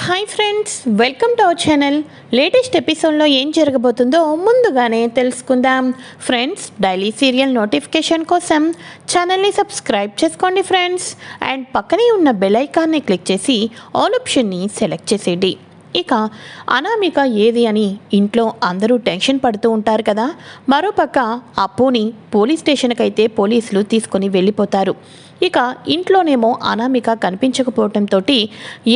Hi friends welcome to our channel. Latest ఎపిసోడ్లో ఏం జరగబోతుందో ముందుగానే తెలుసుకుందాం. ఫ్రెండ్స్ డైలీ సీరియల్ నోటిఫికేషన్ కోసం ఛానల్ని సబ్స్క్రైబ్ చేసుకోండి ఫ్రెండ్స్. అండ్ పక్కనే ఉన్న బెల్ ఐకాన్ని క్లిక్ చేసి ఆల్ ఆప్షన్ని సెలెక్ట్ చేసేయండి. ఇక అనామిక ఏది అని ఇంట్లో అందరూ టెన్షన్ పడుతూ ఉంటారు కదా. మరోపక్క అప్పుని పోలీస్ స్టేషన్కి అయితే పోలీసులు తీసుకొని వెళ్ళిపోతారు. ఇక ఇంట్లోనేమో అనామిక కనిపించకపోవటంతో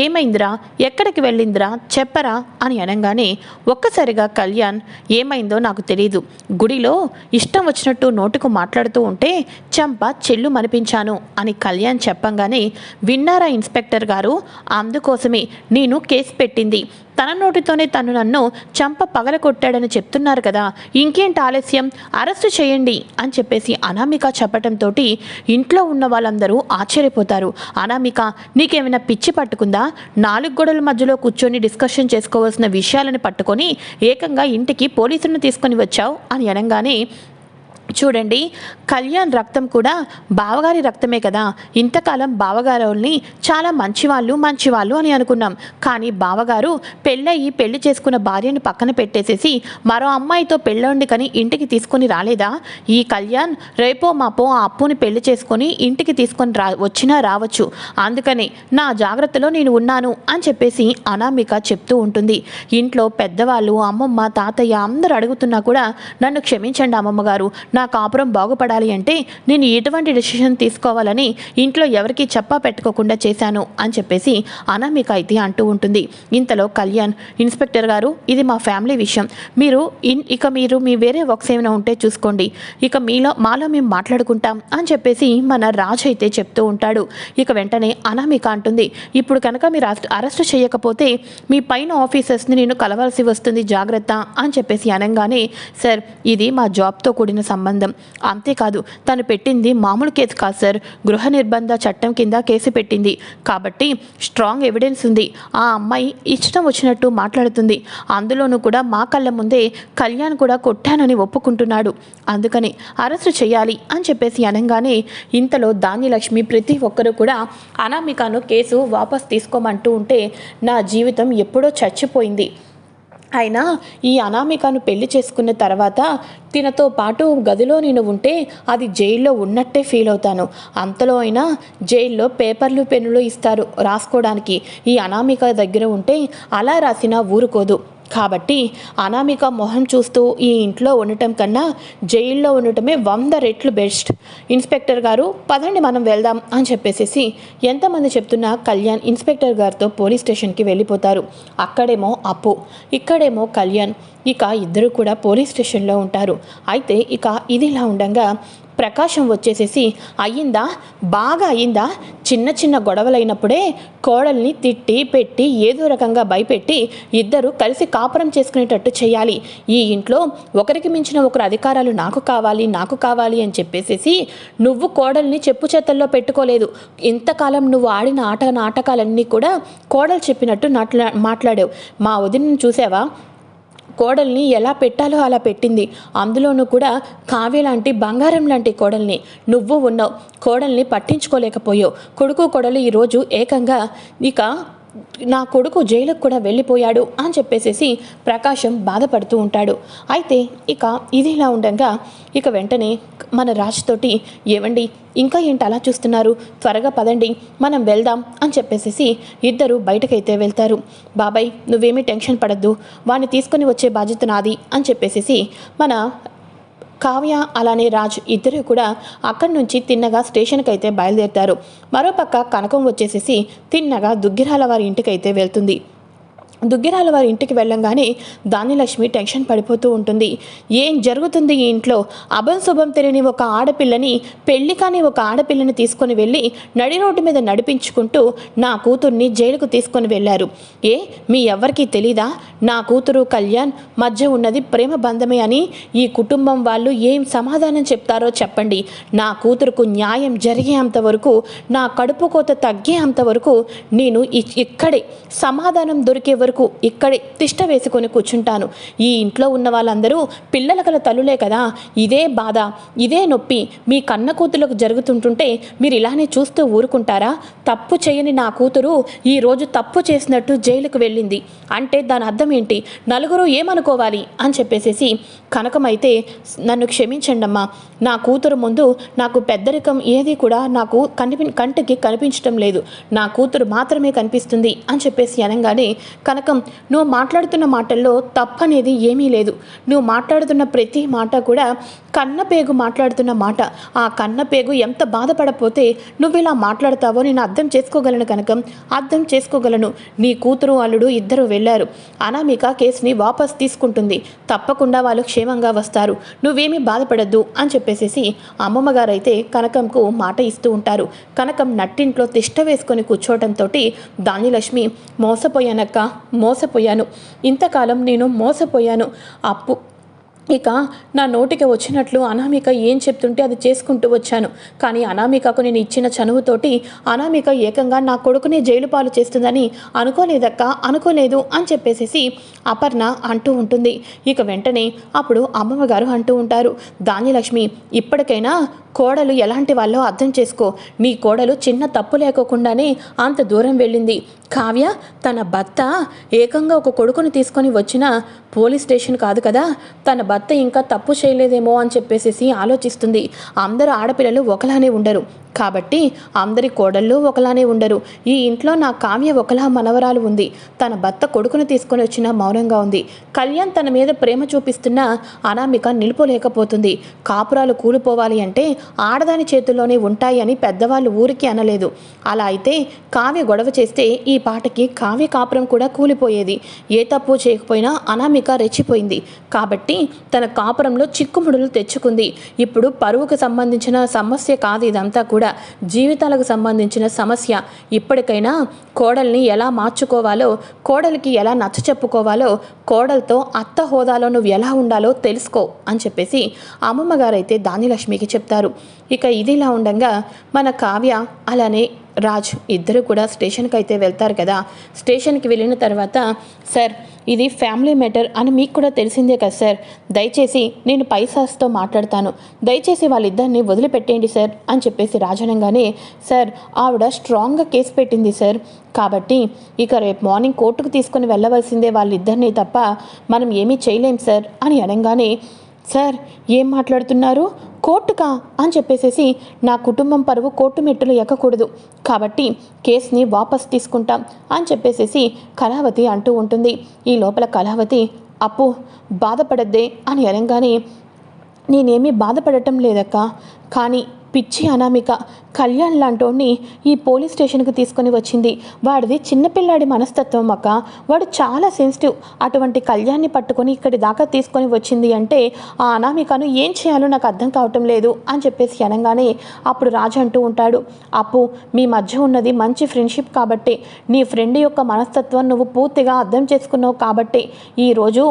ఏమైందిరా? ఎక్కడికి వెళ్ళిందిరా? చెప్పరా? అని అనగానే ఒక్కసారిగా కళ్యాణ్ ఏమైందో నాకు తెలియదు గుడిలో ఇష్టం వచ్చినట్టు నోటుకు మాట్లాడుతూ ఉంటే చంప చెల్లు మనిపించాను అని కళ్యాణ్ చెప్పంగానే విన్నారా ఇన్స్పెక్టర్ గారు? అందుకోసమే నేను కేసు పెట్టింది. తన నోటితోనే తను నన్ను చంప పగల కొట్టాడని చెప్తున్నారు కదా ఇంకేంటి ఆలస్యం? అరెస్టు చేయండి అని చెప్పేసి అనామిక చెప్పటంతో ఇంట్లో ఉన్న వాళ్ళందరూ ఆశ్చర్యపోతారు. అనామిక నీకేమైనా పిచ్చి పట్టుకుందా? నాలుగు గొడవల మధ్యలో కూర్చొని డిస్కషన్ చేసుకోవాల్సిన విషయాలను పట్టుకొని ఏకంగా ఇంటికి పోలీసులను తీసుకొని వచ్చావు అని అనగానే చూడండి కళ్యాణ్ రక్తం కూడా బావగారి రక్తమే కదా. ఇంతకాలం బావగారుల్ని చాలా మంచివాళ్ళు మంచివాళ్ళు అని అనుకున్నాం. కానీ బావగారు పెళ్ళయి పెళ్ళి చేసుకున్న భార్యను పక్కన పెట్టేసేసి మరో అమ్మాయితో పెళ్ళండి కానీ ఇంటికి తీసుకొని రాలేదా? ఈ కళ్యాణ్ రేపో మాపో ఆ అప్పుని పెళ్ళి చేసుకొని ఇంటికి తీసుకొని రా వచ్చినా రావచ్చు. అందుకని నా జాగ్రత్తలో నేను ఉన్నాను అని చెప్పేసి అనామిక చెప్తూ ఉంటుంది. ఇంట్లో పెద్దవాళ్ళు అమ్మమ్మ తాతయ్య అందరూ అడుగుతున్నా కూడా నన్ను క్షమించండి అమ్మమ్మ గారు. నా కాపురం బాగుపడాలి అంటే నేను ఎటువంటి డెసిషన్ తీసుకోవాలని ఇంట్లో ఎవరికి చెప్పా పెట్టుకోకుండా చేశాను అని చెప్పేసి అనామిక అయితే అంటూ ఉంటుంది. ఇంతలో కళ్యాణ్ ఇన్స్పెక్టర్ గారు ఇది మా ఫ్యామిలీ విషయం. మీరు ఇన్ ఇక మీరు మీ వేరే వర్క్స్ ఏమైనా ఉంటే చూసుకోండి. ఇక మీలో మాలో మేము మాట్లాడుకుంటాం అని చెప్పేసి మన రాజ్ అయితే చెప్తూ ఉంటాడు. ఇక వెంటనే అనామిక అంటుంది ఇప్పుడు కనుక మీరు అరెస్ట్ అరెస్ట్ చేయకపోతే మీ పైన ఆఫీసర్స్ని నేను కలవాల్సి వస్తుంది జాగ్రత్త అని చెప్పేసి అనగానే సార్ ఇది మా జాబ్తో కూడిన సంబంధం. అంతేకాదు తను పెట్టింది మామూలు కేసు కాదు సార్. గృహ నిర్బంధ చట్టం కింద కేసు పెట్టింది. కాబట్టి స్ట్రాంగ్ ఎవిడెన్స్ ఉంది. ఆ అమ్మాయి ఇష్టం వచ్చినట్టు మాట్లాడుతుంది. అందులోనూ కూడా మా కళ్ళ ముందే కళ్యాణ్ కూడా కొట్టానని ఒప్పుకుంటున్నాడు. అందుకని అరెస్టు చేయాలి అని చెప్పేసి అనగానే ఇంతలో ధాన్యలక్ష్మి ప్రతి ఒక్కరూ కూడా అనామికను కేసు వాపస్ తీసుకోమంటూ ఉంటే నా జీవితం ఎప్పుడో చచ్చిపోయింది. అయినా ఈ అనామికను పెళ్ళి చేసుకున్న తర్వాత తినతో పాటు గదిలో నేను ఉంటే అది జైల్లో ఉన్నట్టే ఫీల్ అవుతాను. అంతలో అయినా జైల్లో పేపర్లు పెన్నులు ఇస్తారు రాసుకోవడానికి ఈ అనామిక దగ్గర ఉంటే అలా రాసినా ఊరుకోదు. కాబట్టి అనామిక మొహం చూస్తూ ఈ ఇంట్లో ఉండటం కన్నా జైల్లో ఉండటమే వంద రెట్లు బెస్ట్. ఇన్స్పెక్టర్ గారు పదండి మనం వెళ్దాం అని చెప్పేసేసి ఎంతమంది చెప్తున్నా కళ్యాణ్ ఇన్స్పెక్టర్ గారితో పోలీస్ స్టేషన్కి వెళ్ళిపోతారు. అక్కడేమో అప్పు ఇక్కడేమో కళ్యాణ్. ఇక ఇద్దరు కూడా పోలీస్ స్టేషన్లో ఉంటారు. అయితే ఇక ఇదిలా ఉండగా ప్రకాశం వచ్చేసేసి అయ్యిందా? బాగా అయ్యిందా? చిన్న చిన్న గొడవలైనప్పుడే కోడల్ని తిట్టి పెట్టి ఏదో రకంగా భయపెట్టి ఇద్దరు కలిసి కాపురం చేసుకునేటట్టు చేయాలి. ఈ ఇంట్లో ఒకరికి మించిన ఒకరు అధికారాలు నాకు కావాలి నాకు కావాలి అని చెప్పేసేసి నువ్వు కోడల్ని చెప్పు చేతల్లో పెట్టుకోలేదు. ఇంతకాలం నువ్వు ఆడిన ఆట నాటకాలన్నీ కూడా కోడలు చెప్పినట్టు నాట్లా మాట్లాడావు. మా వదినను చూసావా? కోడల్ని ఎలా పెట్టాలో అలా పెట్టింది. అందులోనూ కూడా కావ్య లాంటి బంగారం లాంటి కోడల్ని నువ్వు ఉన్నావు. కోడల్ని పట్టించుకోలేకపోయావు. కొడుకు కోడలు ఈరోజు ఏకంగా ఇక నా కొడుకు జైలుకు కూడా వెళ్ళిపోయాడు అని చెప్పేసేసి ప్రకాశం బాధపడుతూ ఉంటాడు. అయితే ఇక ఇది ఇలా ఉండగా ఇక వెంటనే మన రాజుతోటి ఏవండి ఇంకా ఏంటి అలా చూస్తున్నారు? త్వరగా పదండి మనం వెళ్దాం అని చెప్పేసేసి ఇద్దరు బయటకైతే వెళ్తారు. బాబాయ్ నువ్వేమీ టెన్షన్ పడద్దు వాడిని తీసుకొని వచ్చే బాధ్యత నాది అని చెప్పేసేసి మన కావ్య అలానే రాజ్ ఇద్దరు కూడా అక్కడి నుంచి తిన్నగా స్టేషన్కి అయితే బయలుదేరుతారు. మరోపక్క కనకం వచ్చేసేసి తిన్నగా దుగ్గిరాల వారి ఇంటికైతే వెళ్తుంది. దుగ్గిరాల వారి ఇంటికి వెళ్ళంగానే దానిలక్ష్మి టెన్షన్ పడిపోతూ ఉంటుంది. ఏం జరుగుతుంది ఈ ఇంట్లో? అభం శుభం తెలియని ఒక ఆడపిల్లని పెళ్ళి కాని ఒక ఆడపిల్లని తీసుకొని వెళ్ళి నడి రోడ్డు మీద నడిపించుకుంటూ నా కూతుర్ని జైలుకు తీసుకొని వెళ్ళారు. ఏ మీ ఎవ్వరికీ తెలీదా? నా కూతురు కళ్యాణ్ మధ్య ఉన్నది ప్రేమ బంధమే అని ఈ కుటుంబం వాళ్ళు ఏం సమాధానం చెప్తారో చెప్పండి. నా కూతురుకు న్యాయం జరిగేంత వరకు నా కడుపు కోత తగ్గేంత వరకు నేను ఇక్కడే సమాధానం దొరికే వరకు ఇక్కడే తిష్ట వేసుకొని కూర్చుంటాను. ఈ ఇంట్లో ఉన్న వాళ్ళందరూ పిల్లల గల తల్లులే కదా ఇదే బాధ ఇదే నొప్పి. మీ కన్న కూతులకు జరుగుతుంటుంటే మీరు ఇలానే చూస్తూ ఊరుకుంటారా? తప్పు చేయని నా కూతురు ఈరోజు తప్పు చేసినట్టు జైలుకు వెళ్ళింది. అంటే దాని అర్థం ఏంటి? నలుగురు ఏమనుకోవాలి? అని చెప్పేసేసి కనకమైతే నన్ను క్షమించండి అమ్మా నా కూతురు ముందు నాకు పెద్దరికం ఏది కూడా నాకు కనిపి కంటికి కనిపించడం లేదు. నా కూతురు మాత్రమే కనిపిస్తుంది అని చెప్పేసి అనగానే కనకం కనకం నువ్వు మాట్లాడుతున్న మాటల్లో తప్పనేది ఏమీ లేదు. నువ్వు మాట్లాడుతున్న ప్రతి మాట కూడా కన్నపేగు మాట్లాడుతున్న మాట. ఆ కన్నపేగు ఎంత బాధపడపోతే నువ్వు ఇలా మాట్లాడతావో నేను అర్థం చేసుకోగలను కనకం అర్థం చేసుకోగలను. నీ కూతురు అల్లుడు ఇద్దరు వెళ్ళారు. అనామిక కేసుని వాపస్ తీసుకుంటుంది. తప్పకుండా వాళ్ళు క్షేమంగా వస్తారు. నువ్వేమీ బాధపడద్దు అని చెప్పేసేసి అమ్మమ్మ గారైతే కనకంకు మాట ఇస్తూ ఉంటారు. కనకం నట్టింట్లో తిష్ట వేసుకొని కూర్చోవడంతో దానిలక్ష్మి మోసపోయానక్క. మోసపోయాను. ఇంతకాలం నేను మోసపోయాను. అప్పు ఇక నా నోటికి వచ్చినట్లు అనామిక ఏం చెప్తుంటే అది చేసుకుంటూ వచ్చాను. కానీ అనామికకు నేను ఇచ్చిన చనువుతోటి అనామిక ఏకంగా నా కొడుకునే జైలు పాలు చేస్తుందని అనుకోలేదక్క అనుకోలేదు అని చెప్పేసేసి అపర్ణ అంటూ ఉంటుంది. ఇక వెంటనే అప్పుడు అమ్మమ్మ గారు అంటూ ఉంటారు ధాన్యలక్ష్మి ఇప్పటికైనా కోడలు ఎలాంటి వాళ్ళో అర్థం చేసుకో. నీ కోడలు చిన్న తప్పు లేకోకుండానే అంత దూరం వెళ్ళింది. కావ్య తన భర్త ఏకంగా ఒక కొడుకుని తీసుకొని వచ్చిన పోలీస్ స్టేషన్ కాదు కదా తన భర్త భర్త ఇంకా తప్పు చేయలేదేమో అని చెప్పేసి ఆలోచిస్తుంది. అందరు ఆడపిల్లలు ఒకలానే ఉండరు. కాబట్టి అందరి కోడళ్ళు ఒకలానే ఉండరు. ఈ ఇంట్లో నా కావ్య ఒకలా మనవరాలు ఉంది. తన భర్త కొడుకును తీసుకొని వచ్చిన మౌనంగా ఉంది. కళ్యాణ్ తన మీద ప్రేమ చూపిస్తున్న అనామిక నిలుపోలేకపోతుంది. కాపురాలు కూలిపోవాలి అంటే ఆడదాని చేతుల్లోనే ఉంటాయి అని పెద్దవాళ్ళు ఊరికి అనలేదు. అలా అయితే కావ్య గొడవ చేస్తే ఈ పాటకి కావ్య కాపురం కూడా కూలిపోయేది. ఏ తప్పు చేయకపోయినా అనామిక రెచ్చిపోయింది. కాబట్టి తన కాపురంలో చిక్కుముడులు తెచ్చుకుంది. ఇప్పుడు పరువుకు సంబంధించిన సమస్య కాదు ఇదంతా కూడా. జీవితాలకు సంబంధించిన సమస్య. ఇప్పటికైనా కోడల్ని ఎలా మార్చుకోవాలో కోడలికి ఎలా నచ్చ చెప్పుకోవాలో కోడలతో అత్త హోదాలో నువ్వు ఎలా ఉండాలో తెలుసుకో అని చెప్పేసి అమ్మమ్మ గారైతే దానిలక్ష్మికి చెప్తారు. ఇక ఇదిలా ఉండగా మన కావ్య అలానే రాజ్ ఇద్దరు కూడా స్టేషన్కి అయితే వెళ్తారు కదా. స్టేషన్కి వెళ్ళిన తర్వాత సార్ ఇది ఫ్యామిలీ మ్యాటర్ అని మీకు కూడా తెలిసిందే కదా సార్. దయచేసి నేను పైసాస్తో మాట్లాడతాను. దయచేసి వాళ్ళిద్దరిని వదిలిపెట్టేయండి సార్ అని చెప్పేసి రాజనంగానే సార్ ఆవిడ స్ట్రాంగ్గా కేసు పెట్టింది సార్. కాబట్టి ఇక రేపు మార్నింగ్ కోర్టుకు తీసుకుని వెళ్ళవలసిందే వాళ్ళిద్దరినీ తప్ప మనం ఏమీ చేయలేం సార్ అని అనగానే సార్ ఏం మాట్లాడుతున్నారు? కోర్టుకా? అని చెప్పేసేసి నా కుటుంబం పరువు కోర్టు మెట్టులు ఎక్కకూడదు. కాబట్టి కేసుని వాపస్ తీసుకుంటాం అని చెప్పేసేసి కళావతి అంటూ ఉంటుంది. ఈ లోపల కళావతి అప్పు బాధపడద్దే అని అనగానే నేనేమీ బాధపడటం లేదక్క. కానీ పిచ్చి అనామిక. కళ్యాణ్ లాంటోడిని ఈ పోలీస్ స్టేషన్కి తీసుకొని వచ్చింది. వాడిది చిన్నపిల్లాడి మనస్తత్వం అక్క. వాడు చాలా సెన్సిటివ్. అటువంటి కళ్యాణ్ని పట్టుకొని ఇక్కడి దాకా తీసుకొని వచ్చింది అంటే ఆ అనామికను ఏం చేయాలో నాకు అర్థం కావటం లేదు అని చెప్పేసి అనగానే అప్పుడు రాజు అంటూ ఉంటాడు అప్పు మీ మధ్య ఉన్నది మంచి ఫ్రెండ్షిప్ కాబట్టి. నీ ఫ్రెండ్ యొక్క మనస్తత్వం నువ్వు పూర్తిగా అర్థం చేసుకున్నావు కాబట్టి. ఈరోజు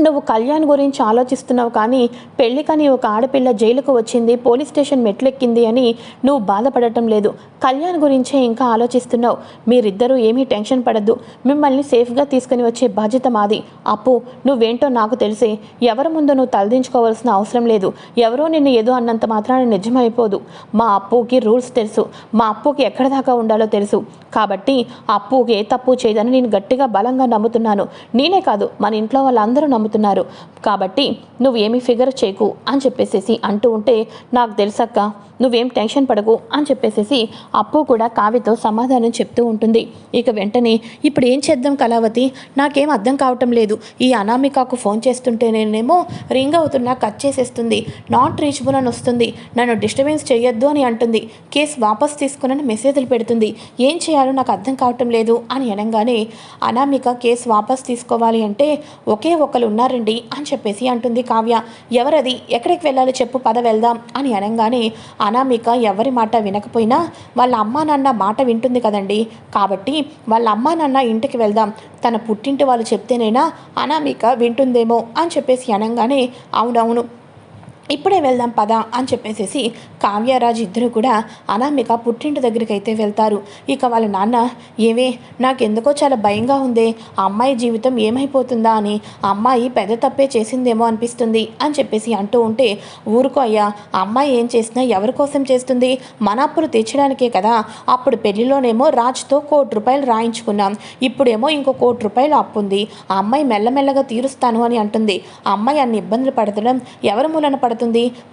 నువ్వు కళ్యాణ్ గురించి ఆలోచిస్తున్నావు కానీ పెళ్ళికని ఒక ఆడపిల్ల జైలుకు వచ్చింది పోలీస్ స్టేషన్ మెట్లెక్కింది అని నువ్వు బాధపడటం లేదు. కళ్యాణ్ గురించే ఇంకా ఆలోచిస్తున్నావు. మీరిద్దరూ ఏమీ టెన్షన్ పడద్దు. మిమ్మల్ని సేఫ్గా తీసుకుని వచ్చే బాధ్యత మాది. అప్పు నువ్వేంటో నాకు తెలిసే ఎవరి ముందు నువ్వు తలదించుకోవాల్సిన అవసరం లేదు. ఎవరో నిన్ను ఏదో అన్నంత మాత్రాన నిజమైపోదు. మా అప్పుకి రూల్స్ తెలుసు. మా అప్పుకి ఎక్కడ దాకా ఉండాలో తెలుసు. కాబట్టి అప్పుకి ఏ తప్పు చేయదని నేను గట్టిగా బలంగా నమ్ముతున్నాను. నేనే కాదు మన ఇంట్లో వాళ్ళందరూ నమ్ముతున్నారు కాబట్టి నువ్వు ఫిగర్ చేయకు అని చెప్పేసేసి అంటూ ఉంటే నాకు తెలుసక్క నువ్వేం టెన్షన్ పడకు అని చెప్పేసేసి అప్పు కూడా కావ్యతో సమాధానం చెప్తూ ఉంటుంది. ఇక వెంటనే ఇప్పుడు ఏం చేద్దాం కళావతి? నాకేం అర్థం కావటం లేదు. ఈ అనామికకు ఫోన్ చేస్తుంటే నేనేమో రింగ్ అవుతున్నా కట్ చేసేస్తుంది. నాట్ రీచబుల్ అని వస్తుంది. నన్ను డిస్టర్బెన్స్ చేయొద్దు అని అంటుంది. కేసు వాపస్ తీసుకుని మెసేజ్లు పెడుతుంది. ఏం చేయాలో నాకు అర్థం కావటం లేదు అని అనగానే అనామిక కేసు వాపస్ తీసుకోవాలి అంటే ఒకే ఒకరు ఉన్నారండి అని చెప్పేసి అంటుంది కావ్య. ఎవరది? ఎక్కడికి వెళ్ళాలి చెప్పు పద వెళ్దాం అని అనగానే అనామిక ఎవరి మాట వినకపోయినా వాళ్ళ అమ్మా నాన్న మాట వింటుంది కదండి. కాబట్టి వాళ్ళ అమ్మా నాన్న ఇంటికి వెళ్దాం. తన పుట్టింటి వాళ్ళు చెప్తేనైనా అనామిక వింటుందేమో అని చెప్పేసి అనగానే అవునవును ఇప్పుడే వెళ్దాం పద అని చెప్పేసేసి కావ్యరాజ్ ఇద్దరు కూడా అనామిక పుట్టింటి దగ్గరికి అయితే వెళ్తారు. ఇక వాళ్ళ నాన్న ఏవే నాకెందుకో చాలా భయంగా ఉంది ఆ అమ్మాయి జీవితం ఏమైపోతుందా అని అమ్మాయి పెద్ద తప్పే చేసిందేమో అనిపిస్తుంది అని చెప్పేసి అంటూ ఉంటే ఊరుకో అయ్యా అమ్మాయి ఏం చేసినా ఎవరి కోసం చేస్తుంది? మన అప్పులు తీర్చడానికే కదా. అప్పుడు పెళ్ళిలోనేమో రాజ్తో కోటి రూపాయలు రాయించుకున్నాం. ఇప్పుడేమో ఇంకో కోటి రూపాయలు అప్పు ఉంది ఆ అమ్మాయి మెల్లమెల్లగా తీరుస్తాను అని అంటుంది. అమ్మాయి అన్ని ఇబ్బందులు పడతడం ఎవరి మూలన పడుతుంది?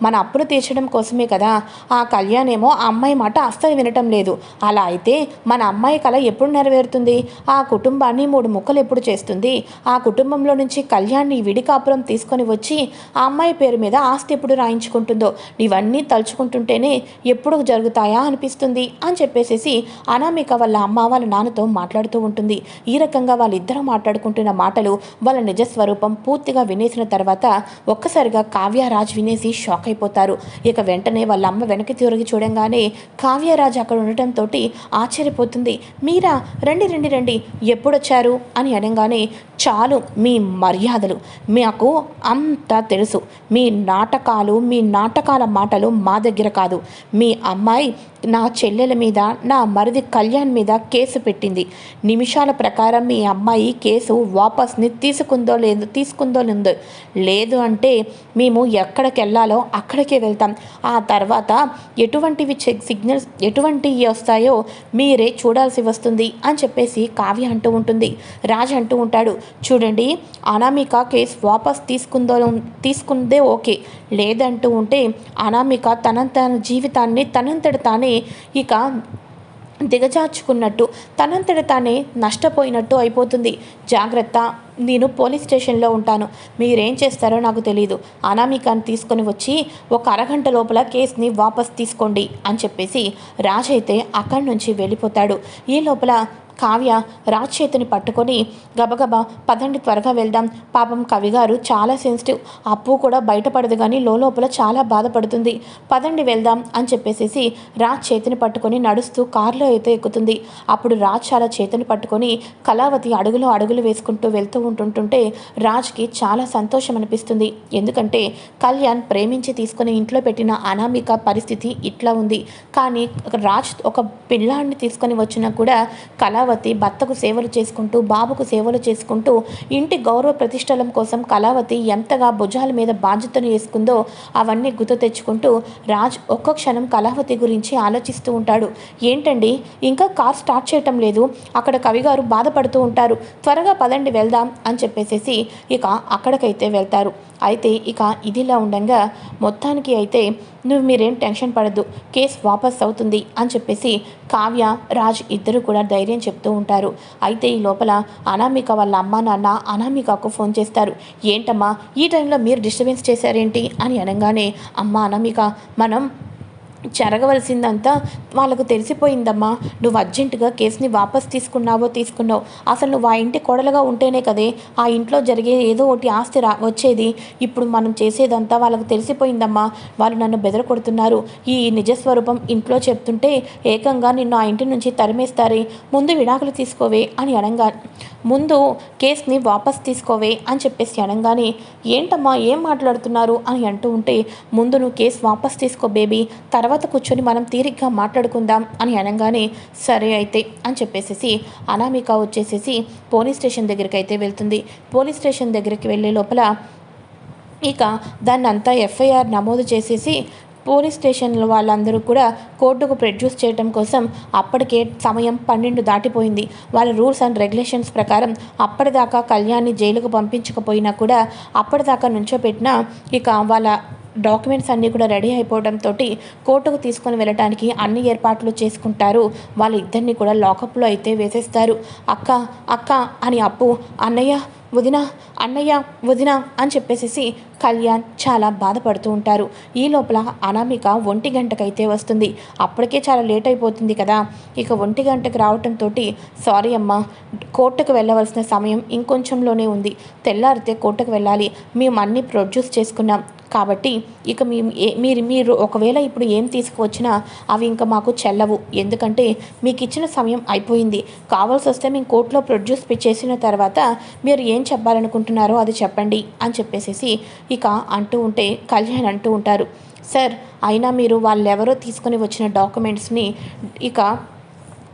మన అప్పులు తీర్చడం కోసమే కదా. ఆ కళ్యాణ్ ఏమో ఆ అమ్మాయి మాట అస్సలు వినటం లేదు. అలా అయితే మన అమ్మాయి కళ ఎప్పుడు నెరవేరుతుంది? ఆ కుటుంబాన్ని మూడు ముక్కలు ఎప్పుడు చేస్తుంది? ఆ కుటుంబంలో నుంచి కళ్యాణ్ని విడి కాపురం తీసుకొని వచ్చి ఆ అమ్మాయి పేరు మీద ఆస్తి ఎప్పుడు రాయించుకుంటుందో ఇవన్నీ తలుచుకుంటుంటేనే ఎప్పుడు జరుగుతాయా అనిపిస్తుంది అని చెప్పేసేసి అనామిక వాళ్ళ అమ్మ వాళ్ళ నాన్నతో మాట్లాడుతూ ఉంటుంది. ఈ రకంగా వాళ్ళిద్దరూ మాట్లాడుకుంటున్న మాటలు వాళ్ళ నిజ స్వరూపం పూర్తిగా వినేసిన తర్వాత ఒక్కసారిగా కావ్యరాజ్ వినేసి షాక్ అయిపోతారు. ఇక వెంటనే వాళ్ళ అమ్మ వెనక్కి తిరిగి చూడంగానే కావ్యరాజ్ అక్కడ ఉండటంతో ఆశ్చర్యపోతుంది. మీరా? రండి రండి రండి. ఎప్పుడొచ్చారు? అని అనగానే చాలు మీ మర్యాదలు. మాకు అంతా తెలుసు. మీ నాటకాలు మీ నాటకాల మాటలు మా దగ్గర కాదు. మీ అమ్మాయి నా చెల్లెల మీద నా మరిది కళ్యాణ్ మీద కేసు పెట్టింది. నిమిషాల ప్రకారం మీ అమ్మాయి కేసు వాపస్ని తీసుకుందో లేదు తీసుకుందో లేదో లేదు అంటే మేము ఎక్కడికి వెళ్ళాలో అక్కడికే వెళ్తాం. ఆ తర్వాత ఎటువంటివి చెక్ సిగ్నల్స్ ఎటువంటివి వస్తాయో మీరే చూడాల్సి వస్తుంది అని చెప్పేసి కావ్య అంటూ ఉంటుంది. రాజ్ అంటూ ఉంటాడు. చూడండి అనామిక కేసు వాపస్ తీసుకుందో తీసుకుందే ఓకే. లేదంటూ ఉంటే అనామిక తన తన జీవితాన్ని తనంతట తానే ఇక దిగజార్చుకున్నట్టు తనంతట తానే నష్టపోయినట్టు అయిపోతుంది. జాగ్రత్త. నేను పోలీస్ స్టేషన్లో ఉంటాను. మీరేం చేస్తారో నాకు తెలియదు అనామికాని తీసుకొని వచ్చి ఒక అరగంట లోపల కేసుని వాపస్ తీసుకోండి అని చెప్పేసి రాజ్ అయితే అక్కడి నుంచి వెళ్ళిపోతాడు. ఈ లోపల కావ్య రాజ్ చేతిని పట్టుకొని గబగబా పదండి త్వరగా వెళ్దాం. పాపం కవిగారు చాలా సెన్సిటివ్ అప్పు కూడా బయటపడదు కానీ లోపల చాలా బాధపడుతుంది. పదండి వెళ్దాం అని చెప్పేసేసి రాజ్ చేతిని పట్టుకొని నడుస్తూ కారులో అయితే ఎక్కుతుంది. అప్పుడు రాజ్ చాలా చేతిని పట్టుకొని కళావతి అడుగులో అడుగులు వేసుకుంటూ వెళ్తూ ఉంటుంటుంటే రాజ్కి చాలా సంతోషం అనిపిస్తుంది ఎందుకంటే కళ్యాణ్ ప్రేమించి తీసుకుని ఇంట్లో పెట్టిన అనామిక పరిస్థితి ఇట్లా ఉంది. కానీ రాజ్ ఒక పిల్లాన్ని తీసుకొని వచ్చినా కూడా కళావతి భర్తకు సేవలు చేసుకుంటూ బాబుకు సేవలు చేసుకుంటూ ఇంటి గౌరవ ప్రతిష్టలం కోసం కళావతి ఎంతగా భుజాల మీద బాధ్యతను వేసుకుందో అవన్నీ గుర్తు తెచ్చుకుంటూ రాజ్ ఒక్క క్షణం కళావతి గురించి ఆలోచిస్తూ ఉంటాడు. ఏంటండి? ఇంకా కార్ స్టార్ట్ చేయటం లేదు. అక్కడ కవిగారు బాధపడుతూ ఉంటారు. త్వరగా పదండి వెళ్దాం. అని చెప్పేసేసి ఇక అక్కడికైతే వెళ్తారు. అయితే ఇక ఇదిలా ఉండగా మొత్తానికి అయితే నువ్వు మీరేం టెన్షన్ పడద్దు కేసు వాపస్ అవుతుంది అని చెప్పేసి కావ్య రాజ్ ఇద్దరు కూడా ధైర్యం చెప్తూ ఉంటారు. అయితే ఈ లోపల అనామిక వాళ్ళ అమ్మ నాన్న అనామికకు ఫోన్ చేస్తారు. ఏంటమ్మా ఈ టైంలో మీరు డిస్టర్బెన్స్ చేశారేంటి? అని అనగానే అమ్మ అనామిక మనం జరగవలసిందంతా వాళ్ళకు తెలిసిపోయిందమ్మా. నువ్వు అర్జెంటుగా కేసుని వాపస్ తీసుకున్నావో తీసుకున్నావు. అసలు నువ్వు ఆ ఇంటి కోడలుగా ఉంటేనే కదే ఆ ఇంట్లో జరిగే ఏదో ఒకటి ఆస్తి రా వచ్చేది. ఇప్పుడు మనం చేసేదంతా వాళ్ళకు తెలిసిపోయిందమ్మా. వాళ్ళు నన్ను బెదరకొడుతున్నారు ఈ నిజస్వరూపం ఇంట్లో చెప్తుంటే ఏకంగా నిన్ను ఆ ఇంటి నుంచి తరిమేస్తారే. ముందు విడాకులు తీసుకోవే అని అనగా ముందు కేసుని వాపస్ తీసుకోవే అని చెప్పేసి అనగానే ఏంటమ్మా? ఏం మాట్లాడుతున్నారు? అని అంటూ ఉంటే ముందు నువ్వు కేసు వాపస్ తీసుకో బేబీ. తర్వాత కూర్చొని మనం తీరిగ్గా మాట్లాడుకుందాం అని అనగానే సరే అయితే అని చెప్పేసేసి అనామిక వచ్చేసేసి పోలీస్ స్టేషన్ దగ్గరికి అయితే వెళ్తుంది. పోలీస్ స్టేషన్ దగ్గరికి వెళ్ళే లోపల ఇక దాన్ని అంతా ఎఫ్ఐఆర్ నమోదు చేసేసి పోలీస్ స్టేషన్ల వాళ్ళందరూ కూడా కోర్టుకు ప్రొడ్యూస్ చేయడం కోసం అప్పటికే సమయం పన్నెండు దాటిపోయింది. వాళ్ళ రూల్స్ అండ్ రెగ్యులేషన్స్ ప్రకారం అప్పటిదాకా కళ్యాణ్ని జైలుకు పంపించకపోయినా కూడా అప్పటిదాకా నుంచోపెట్టిన ఇక వాళ్ళ డాక్యుమెంట్స్ అన్నీ కూడా రెడీ అయిపోవడంతో కోర్టుకు తీసుకొని వెళ్ళడానికి అన్ని ఏర్పాట్లు చేసుకుంటారు. వాళ్ళ ఇద్దరిని కూడా లాకప్లో అయితే వేసేస్తారు. అక్క అక్క అని అప్పు అన్నయ్య వదిన అన్నయ్య వదిన అని చెప్పేసేసి కళ్యాణ్ చాలా బాధపడుతూ ఉంటారు. ఈ లోపల అనామిక ఒంటి గంటకైతే వస్తుంది. అప్పటికే చాలా లేట్ అయిపోతుంది కదా. ఇక ఒంటి గంటకు రావటంతో సారీ అమ్మ కోర్టుకు వెళ్ళవలసిన సమయం ఇంకొంచెంలోనే ఉంది. తెల్లారితే కోర్టుకు వెళ్ళాలి. మేము అన్నీ ప్రొడ్యూస్ చేసుకున్నాం. కాబట్టి ఇక మీ మీరు మీరు ఒకవేళ ఇప్పుడు ఏం తీసుకువచ్చినా అవి ఇంకా మాకు చెల్లవు. ఎందుకంటే మీకు ఇచ్చిన సమయం అయిపోయింది. కావాల్సి వస్తే మేము కోర్టులో ప్రొడ్యూస్ చేసిన తర్వాత మీరు ఏం చెప్పాలనుకుంటున్నారో అది చెప్పండి అని చెప్పేసేసి ఇక అంటూ ఉంటే కళ్యాణ్ అంటూ ఉంటారు. సార్ అయినా మీరు వాళ్ళెవరో తీసుకొని వచ్చిన డాక్యుమెంట్స్ని ఇక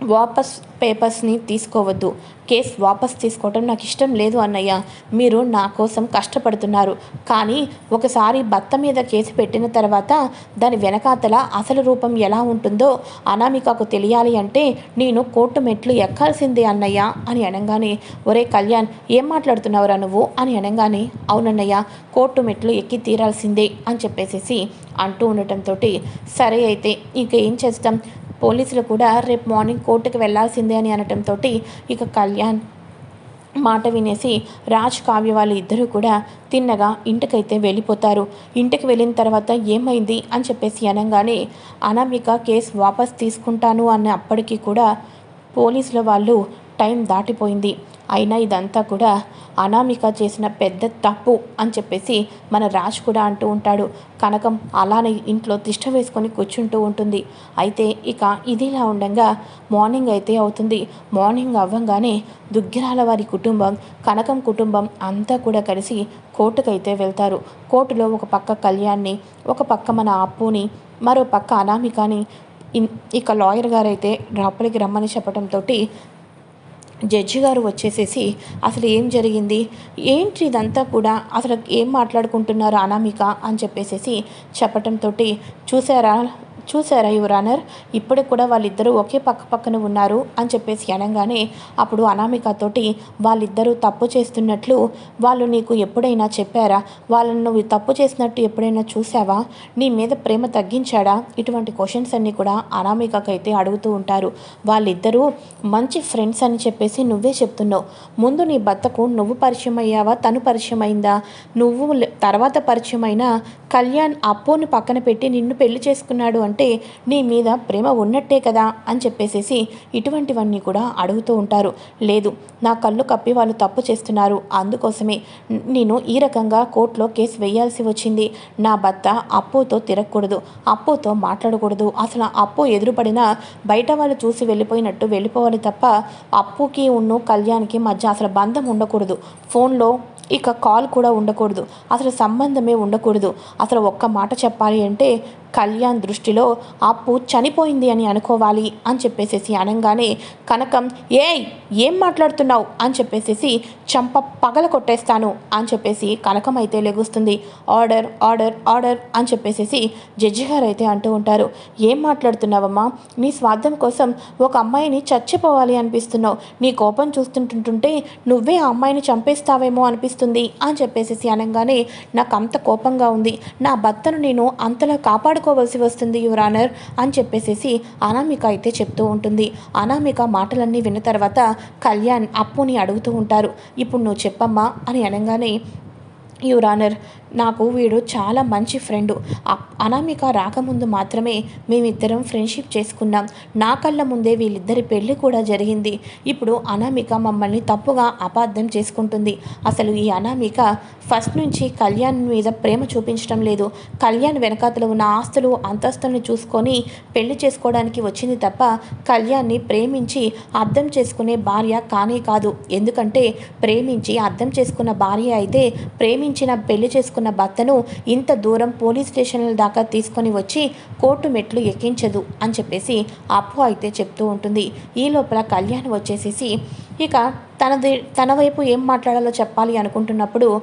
వాపస్ పేపర్స్ని తీసుకోవద్దు. కేస్ వాపస్ తీసుకోవటం నాకు ఇష్టం లేదు అన్నయ్య. మీరు నా కోసం కష్టపడుతున్నారు. కానీ ఒకసారి భర్త మీద కేసు పెట్టిన తర్వాత దాని వెనకాతల అసలు రూపం ఎలా ఉంటుందో అనామికకు తెలియాలి అంటే నేను కోర్టు మెట్లు ఎక్కాల్సిందే అన్నయ్య అని అనగానే ఒరే కళ్యాణ్ ఏం మాట్లాడుతున్నావురా నువ్వు? అని అనగానే అవునన్నయ్య కోర్టు మెట్లు ఎక్కి తీరాల్సిందే అని చెప్పేసేసి అంటూ ఉండటంతో సరే అయితే ఇంక ఏం చేస్తాం? పోలీసులు కూడా రేపు మార్నింగ్ కోర్టుకు వెళ్ళాల్సిందే అని అనటంతో ఇక కళ్యాణ్ మాట వినేసి రాజ్ కావ్య వాళ్ళు ఇద్దరూ కూడా తిన్నగా ఇంటికైతే వెళ్ళిపోతారు. ఇంటికి వెళ్ళిన తర్వాత ఏమైంది అని చెప్పేసి అనగానే అనామిక కేసు వాపస్ తీసుకుంటాను అన్న అప్పటికీ కూడా పోలీసుల వాళ్ళు టైం దాటిపోయింది. అయినా ఇదంతా కూడా అనామిక చేసిన పెద్ద తప్పు అని చెప్పేసి మన రాజ్ కూడా అంటూ ఉంటాడు. కనకం అలానే ఇంట్లో తిష్ట వేసుకొని కూర్చుంటూ ఉంటుంది. అయితే ఇక ఇదిలా ఉండగా మార్నింగ్ అయితే అవుతుంది. మార్నింగ్ అవ్వంగానే దుగ్గిరాల వారి కుటుంబం కనకం కుటుంబం అంతా కూడా కలిసి కోర్టుకైతే వెళ్తారు. కోర్టులో ఒక పక్క కళ్యాణ్ని ఒక పక్క మన అప్పుని మరో పక్క అనామికని ఇన్- ఇక లాయర్ గారైతే లోపలికి రమ్మని చెప్పడంతో జడ్జి గారు వచ్చేసేసి అసలు ఏం జరిగింది? ఏంటి ఇదంతా కూడా? అసలు ఏం మాట్లాడుకుంటున్నారు అనామిక? అని చెప్పేసేసి చెప్పటంతో చూసారా చూసారా యువర్ ఆనర్? ఇప్పటికి కూడా వాళ్ళిద్దరూ ఒకే పక్క పక్కన ఉన్నారు అని చెప్పేసి అనగానే అప్పుడు అనామికతోటి వాళ్ళిద్దరూ తప్పు చేస్తున్నట్లు వాళ్ళు నీకు ఎప్పుడైనా చెప్పారా? వాళ్ళని నువ్వు తప్పు చేసినట్టు ఎప్పుడైనా చూసావా నీ మీద ప్రేమ తగ్గించాడా? ఇటువంటి క్వశ్చన్స్ అన్నీ కూడా అనామికకైతే అడుగుతూ ఉంటారు. వాళ్ళిద్దరూ మంచి ఫ్రెండ్స్ అని చెప్పేసి నువ్వే చెప్తున్నావు. ముందు నీ భర్తకు నువ్వు పరిచయం అయ్యావా? తను పరిచయం అయిందా? నువ్వు తర్వాత పరిచయం అయినా కళ్యాణ్ అప్పుని పక్కన పెట్టి నిన్ను పెళ్ళి చేసుకున్నాడు అంటే అంటే నీ మీద ప్రేమ ఉన్నట్టే కదా అని చెప్పేసేసి ఇటువంటివన్నీ కూడా అడుగుతూ ఉంటారు. లేదు నా కళ్ళు కప్పి వాళ్ళు తప్పు చేస్తున్నారు. అందుకోసమే నేను ఈ రకంగా కోర్టులో కేసు వేయాల్సి వచ్చింది. నా భర్త అప్పుతో తిరగకూడదు అప్పుతో మాట్లాడకూడదు. అసలు అప్పు ఎదురుపడినా బయట వాళ్ళు చూసి వెళ్ళిపోయినట్టు వెళ్ళిపోవాలి తప్ప అప్పుకి ఉన్ను కళ్యాణ్కి మధ్య అసలు బంధం ఉండకూడదు. ఫోన్లో ఇక కాల్ కూడా ఉండకూడదు. అసలు సంబంధమే ఉండకూడదు. అసలు ఒక్క మాట చెప్పాలి అంటే కళ్యాణ్ దృష్టిలో అప్పు చనిపోయింది అని అనుకోవాలి అని చెప్పేసేసి అనగానే కనకం ఏయ్ ఏం మాట్లాడుతున్నావు? అని చెప్పేసేసి చంప పగల కొట్టేస్తాను అని చెప్పేసి కనకం అయితే లెగుస్తుంది. ఆర్డర్ ఆర్డర్ ఆర్డర్ అని చెప్పేసేసి జడ్జి గారు అయితే అంటూ ఉంటారు. ఏం మాట్లాడుతున్నావమ్మా? నీ స్వార్థం కోసం ఒక అమ్మాయిని చచ్చిపోవాలి అనిపిస్తున్నావు. నీ కోపం చూస్తుంటుంటుంటే నువ్వే ఆ అమ్మాయిని చంపేస్తావేమో అనిపిస్తుంది అని చెప్పేసేసి అనగానే నాకు అంత కోపంగా ఉంది. నా భర్తను నేను అంతలా కాపాడుకోవాల్సి వస్తుంది యువరానర్ అని చెప్పేసేసి అనామిక అయితే చెప్తూ ఉంటుంది. అనామిక మాటలన్నీ విన్న తర్వాత కళ్యాణ్ అప్పుని అడుగుతూ ఉంటారు. ఇప్పుడు నువ్వు చెప్పమ్మా అని అనగానే యువరానర్ నాకు వీడు చాలా మంచి ఫ్రెండు అనామిక రాకముందు మాత్రమే మేమిద్దరం ఫ్రెండ్షిప్ చేసుకున్నాం. నా కళ్ళ ముందే వీళ్ళిద్దరి పెళ్ళి కూడా జరిగింది. ఇప్పుడు అనామిక మమ్మల్ని తప్పుగా అపార్థం చేసుకుంటుంది. అసలు ఈ అనామిక ఫస్ట్ నుంచి కళ్యాణ్ మీద ప్రేమ చూపించడం లేదు. కళ్యాణ్ వెనకాతలు ఉన్న ఆస్తులు అంతస్తులను చూసుకొని పెళ్ళి చేసుకోవడానికి వచ్చింది తప్ప కళ్యాణ్ని ప్రేమించి అర్థం చేసుకునే భార్య కానే కాదు. ఎందుకంటే ప్రేమించి అర్థం చేసుకున్న భార్య అయితే ప్రేమించిన పెళ్ళి చేసుకున్న భర్తను ఇంత దూరం పోలీస్ స్టేషన్ల దాకా తీసుకొని వచ్చి కోర్టు మెట్లు ఎక్కించదు అని చెప్పేసి అప్పు అయితే చెప్తూ ఉంటుంది. ఈ లోపల కళ్యాణ్ వచ్చేసేసి ఇక తనది తన వైపు ఏం మాట్లాడాలో చెప్పాలి అనుకుంటున్నప్పుడు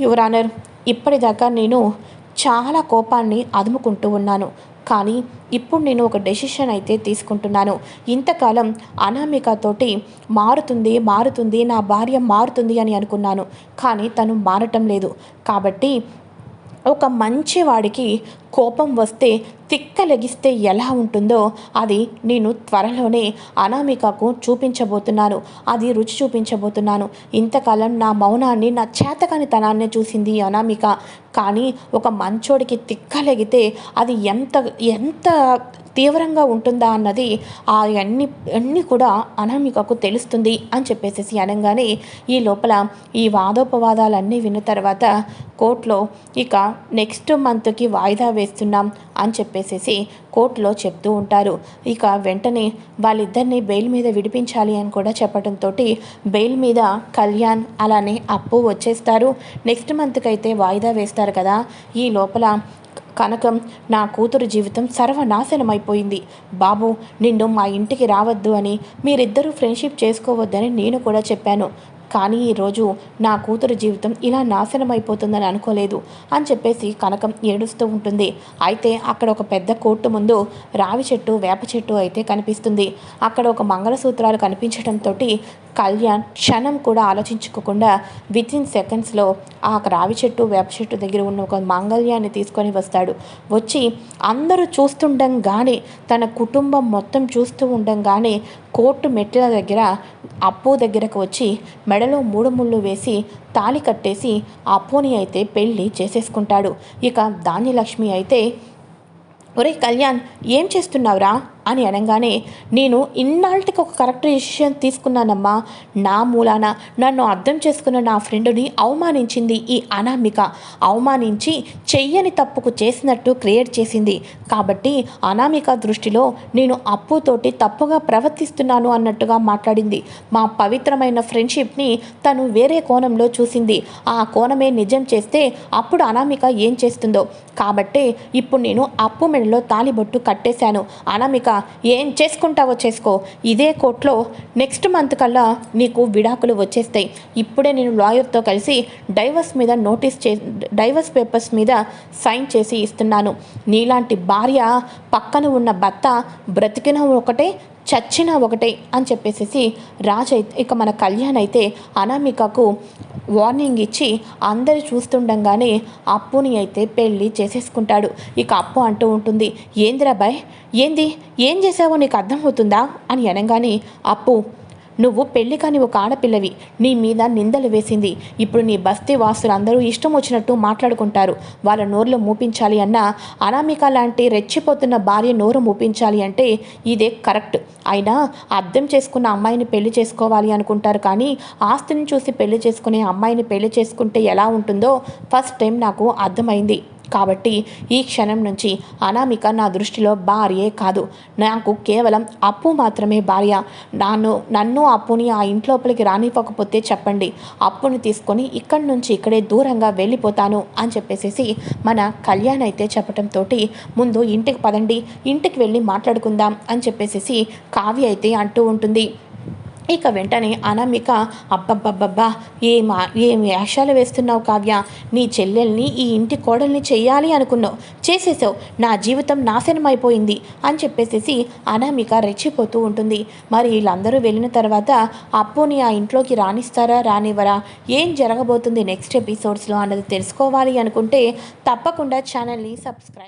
యువరానర్ ఇప్పటిదాకా నేను చాలా కోపాన్ని అదుముకుంటూ ఉన్నాను. కానీ ఇప్పుడు నేను ఒక డెసిషన్ అయితే తీసుకుంటున్నాను. ఇంతకాలం అనామికతోటి మారుతుంది మారుతుంది నా భార్య మారుతుంది అని అనుకున్నాను. కానీ తను మారటం లేదు. కాబట్టి ఒక మంచి వాడికి కోపం వస్తే తిక్కలెగిస్తే ఎలా ఉంటుందో అది నేను త్వరలోనే అనామికకు చూపించబోతున్నాను. అది రుచి చూపించబోతున్నాను. ఇంతకాలం నా మౌనాన్ని నా చేతకానితనాన్ని చూసింది అనామిక. కానీ ఒక మంచోడికి తిక్కలెగితే అది ఎంత ఎంత తీవ్రంగా ఉంటుందా అన్నది ఆ అన్ని అన్నీ కూడా అనామికకు తెలుస్తుంది అని చెప్పేసి అనగానే ఈ లోపల ఈ వాదోపవాదాలన్నీ విన్న తర్వాత కోర్టులో ఇక నెక్స్ట్ మంత్కి వాయిదా వేస్తున్నాం అని చెప్పేసేసి కోర్టులో చెప్తూ ఉంటారు. ఇక వెంటనే వాళ్ళిద్దరిని బెయిల్ మీద విడిపించాలి అని కూడా చెప్పడంతో బెయిల్ మీద కళ్యాణ్ అలానే అప్పు వచ్చేస్తారు. నెక్స్ట్ మంత్కి అయితే వాయిదా వేస్తారు కదా. ఈ లోపల కనకం నా కూతురు జీవితం సర్వనాశనం అయిపోయింది బాబు నిన్ను మా ఇంటికి రావద్దు అని మీరిద్దరూ ఫ్రెండ్షిప్ చేసుకోవద్దని నేను కూడా చెప్పాను. కానీ ఈరోజు నా కూతురు జీవితం ఇలా నాశనం అయిపోతుందని అనుకోలేదు అని చెప్పేసి కనకం ఏడుస్తూ ఉంటుంది. అయితే అక్కడ ఒక పెద్ద కోర్టు ముందు రావి చెట్టు వేప చెట్టు అయితే కనిపిస్తుంది. అక్కడ ఒక మంగళసూత్రాలు కనిపించడంతో కళ్యాణ్ క్షణం కూడా ఆలోచించుకోకుండా విత్ ఇన్ సెకండ్స్లో ఆ రావి చెట్టు వేప చెట్టు దగ్గర ఉన్న ఒక మాంగళ్యాన్ని తీసుకొని వస్తాడు. వచ్చి అందరూ చూస్తుండగానే తన కుటుంబం మొత్తం చూస్తూ ఉండంగానే కోర్టు మెట్ల దగ్గర అప్పు దగ్గరకు వచ్చి మెడలో మూడు ముళ్ళు వేసి తాళి కట్టేసి ఆ పోని అయితే పెళ్ళి చేసేసుకుంటాడు. ఇక ధాన్యలక్ష్మి అయితే ఒరే కళ్యాణ్ ఏం చేస్తున్నావురా? అని అనగానే నేను ఇన్నాళ్ళకి ఒక కరెక్ట్ డిసిషన్ తీసుకున్నానమ్మా. నా మూలాన నన్ను అర్థం చేసుకున్న నా ఫ్రెండ్ని అవమానించింది ఈ అనామిక. అవమానించి చెయ్యని తప్పుకు చేసినట్టు క్రియేట్ చేసింది. కాబట్టి అనామిక దృష్టిలో నేను అప్పుతోటి తప్పుగా ప్రవర్తిస్తున్నాను అన్నట్టుగా మాట్లాడింది. మా పవిత్రమైన ఫ్రెండ్షిప్ని తను వేరే కోణంలో చూసింది. ఆ కోణమే నిజం చేస్తే అప్పుడు అనామిక ఏం చేస్తుందో. కాబట్టే ఇప్పుడు నేను అప్పు మెడలో తాలిబొట్టు కట్టేశాను. అనామిక ఏం చేసుకుంటావో చేసుకో. ఇదే కోర్టులో నెక్స్ట్ మంత్ కల్లా నీకు విడాకులు వచ్చేస్తాయి. ఇప్పుడే నేను లాయర్తో కలిసి డైవర్స్ మీద నోటీస్ చే డైవర్స్ పేపర్స్ మీద సైన్ చేసి ఇస్తున్నాను. నీలాంటి భార్య పక్కన ఉన్న భర్త బ్రతికిన ఒకటే చచ్చిన ఒకటే అని చెప్పేసి రాజ్ అయితే ఇక మన కళ్యాణ్ అయితే అనామికకు వార్నింగ్ ఇచ్చి అందరు చూస్తుండగానే అప్పుని అయితే పెళ్ళి చేసేసుకుంటాడు. ఇక అప్పు అంటూ ఉంటుంది ఏందిరా బాయ్ ఏంది? ఏం చేసావో నీకు అర్థమవుతుందా? అని అనగానే అప్పు నువ్వు పెళ్ళి కాని ఒక ఆడపిల్లవి. నీ మీద నిందలు వేసింది. ఇప్పుడు నీ బస్తీ వాసులు అందరూ ఇష్టం వచ్చినట్టు మాట్లాడుకుంటారు. వాళ్ళ నోరులో మూపించాలి అన్న అనామిక లాంటి రెచ్చిపోతున్న భార్య నోరు మూపించాలి అంటే ఇదే కరెక్ట్. అయినా అర్థం చేసుకున్న అమ్మాయిని పెళ్ళి చేసుకోవాలి అనుకుంటారు కానీ ఆస్తిని చూసి పెళ్ళి చేసుకునే అమ్మాయిని పెళ్ళి చేసుకుంటే ఎలా ఉంటుందో ఫస్ట్ టైం నాకు అర్థమైంది. కాబట్టి ఈ క్షణం నుంచి అనామిక నా దృష్టిలో భార్యే కాదు. నాకు కేవలం అప్పు మాత్రమే భార్య. నన్ను నన్ను అప్పుని ఆ ఇంట్లోపలికి రానివ్వకపోతే చెప్పండి. అప్పుని తీసుకొని ఇక్కడి నుంచి ఇక్కడే దూరంగా వెళ్ళిపోతాను అని చెప్పేసి మన కళ్యాణ్ అయితే చెప్పడంతో ముందు ఇంటికి పదండి ఇంటికి వెళ్ళి మాట్లాడుకుందాం అని చెప్పేసి కావ్య అయితే అంటూ ఉంటుంది. ఇక వెంటనే అనామిక అబ్బబ్బబ్బబ్బా ఏం ఏం వేషాలు వేస్తున్నావు కావ్య? నీ చెల్లెల్ని ఈ ఇంటి కోడల్ని చేయాలి అనుకున్నావు. చేసేసావు. నా జీవితం నాశనం అయిపోయింది అని చెప్పేసి అనామిక రెచ్చిపోతూ ఉంటుంది. మరి వీళ్ళందరూ వెళ్ళిన తర్వాత అప్పుని ఆ ఇంట్లోకి రాణిస్తారా రానివ్వరా? ఏం జరగబోతుంది నెక్స్ట్ ఎపిసోడ్స్లో అన్నది తెలుసుకోవాలి అనుకుంటే తప్పకుండా ఛానల్ని సబ్స్క్రైబ్